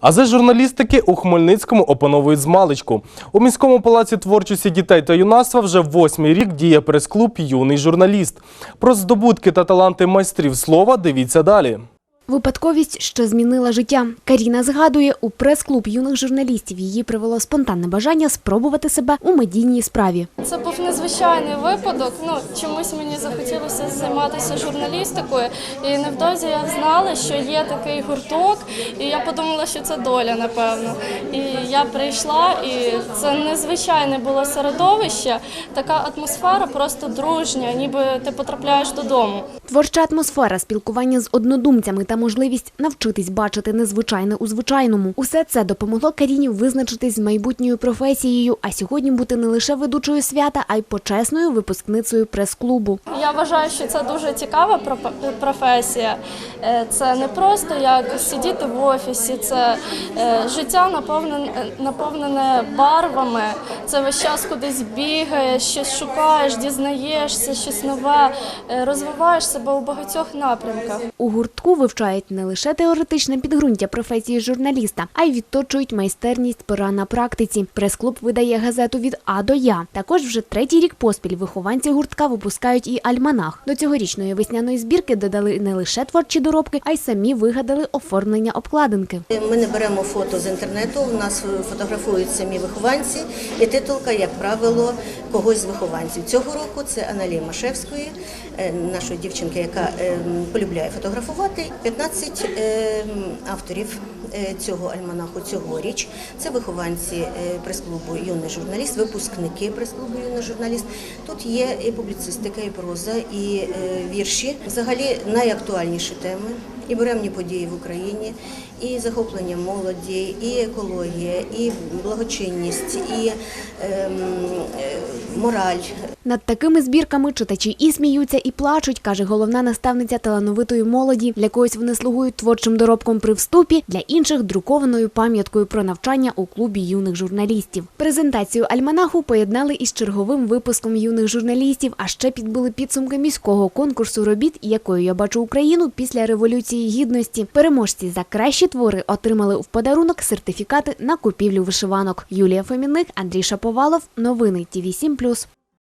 Ази журналістики у Хмельницькому опановують змалечку. У міському палаці творчості дітей та юнацтва вже восьмий рік діє прес-клуб Юний журналіст. Про здобутки та таланти майстрів слова дивіться далі. Випадковість, що змінила життя. Каріна згадує, у прес-клуб юних журналістів її привело спонтанне бажання спробувати себе у медійній справі. Це був незвичайний випадок. Ну чомусь мені захотілося займатися журналістикою, і невдовзі я знала, що є такий гурток, і я подумала, що це доля, напевно. І я прийшла, і це незвичайне було середовище, така атмосфера просто дружня, ніби ти потрапляєш додому. Творча атмосфера, спілкування з однодумцями та можливість навчитись бачити незвичайне у звичайному. Усе це допомогло Каріні визначитись з майбутньою професією, а сьогодні бути не лише ведучою свята, а й почесною випускницею прес-клубу. Я вважаю, що це дуже цікава професія. Е, Це не просто як сидіти в офісі, це е, життя наповнене, наповнене барвами. Це весь час кудись бігаєш, щось шукаєш, дізнаєшся, щось нове, е, розвиваєш себе у багатьох напрямках. У гуртку вивчають не лише теоретичне підґрунтя професії журналіста, а й відточують майстерність пера на практиці. Прес-клуб видає газету від А до Я. Також вже третій рік поспіль вихованці гуртка випускають і альманах. До цьогорічної весняної збірки додали не лише творчі доробки, а й самі вигадали оформлення обкладинки. Ми не беремо фото з інтернету, у нас фотографують самі вихованці, і титулка, як правило, когось з вихованців. Цього року це Аналії Машевської, е, нашої дівчинки, яка е, полюбляє фотографувати. 15 е, авторів цього альманаху цьогоріч. Це вихованці е, прес-клубу Юний журналіст, випускники прес-клубу Юний журналіст. Тут є і публіцистика, і проза, і е, вірші. Взагалі найактуальніші теми. І буремні події в Україні, і захоплення молоді, і екологія, і благочинність, і ем, е, мораль, Над такими збірками читачі і сміються, і плачуть, каже головна наставниця талановитої молоді. Для когось вони слугують творчим доробком при вступі, для інших друкованою пам'яткою про навчання у клубі юних журналістів. Презентацію альманаху поєднали із черговим випуском юних журналістів, а ще підбили підсумки міського конкурсу робіт, якою я бачу Україну після революції гідності. Переможці за кращі твори отримали в подарунок сертифікати на купівлю вишиванок. Юлія Фемінник, Андрій Шаповалов. Новини ТІВІ 7+.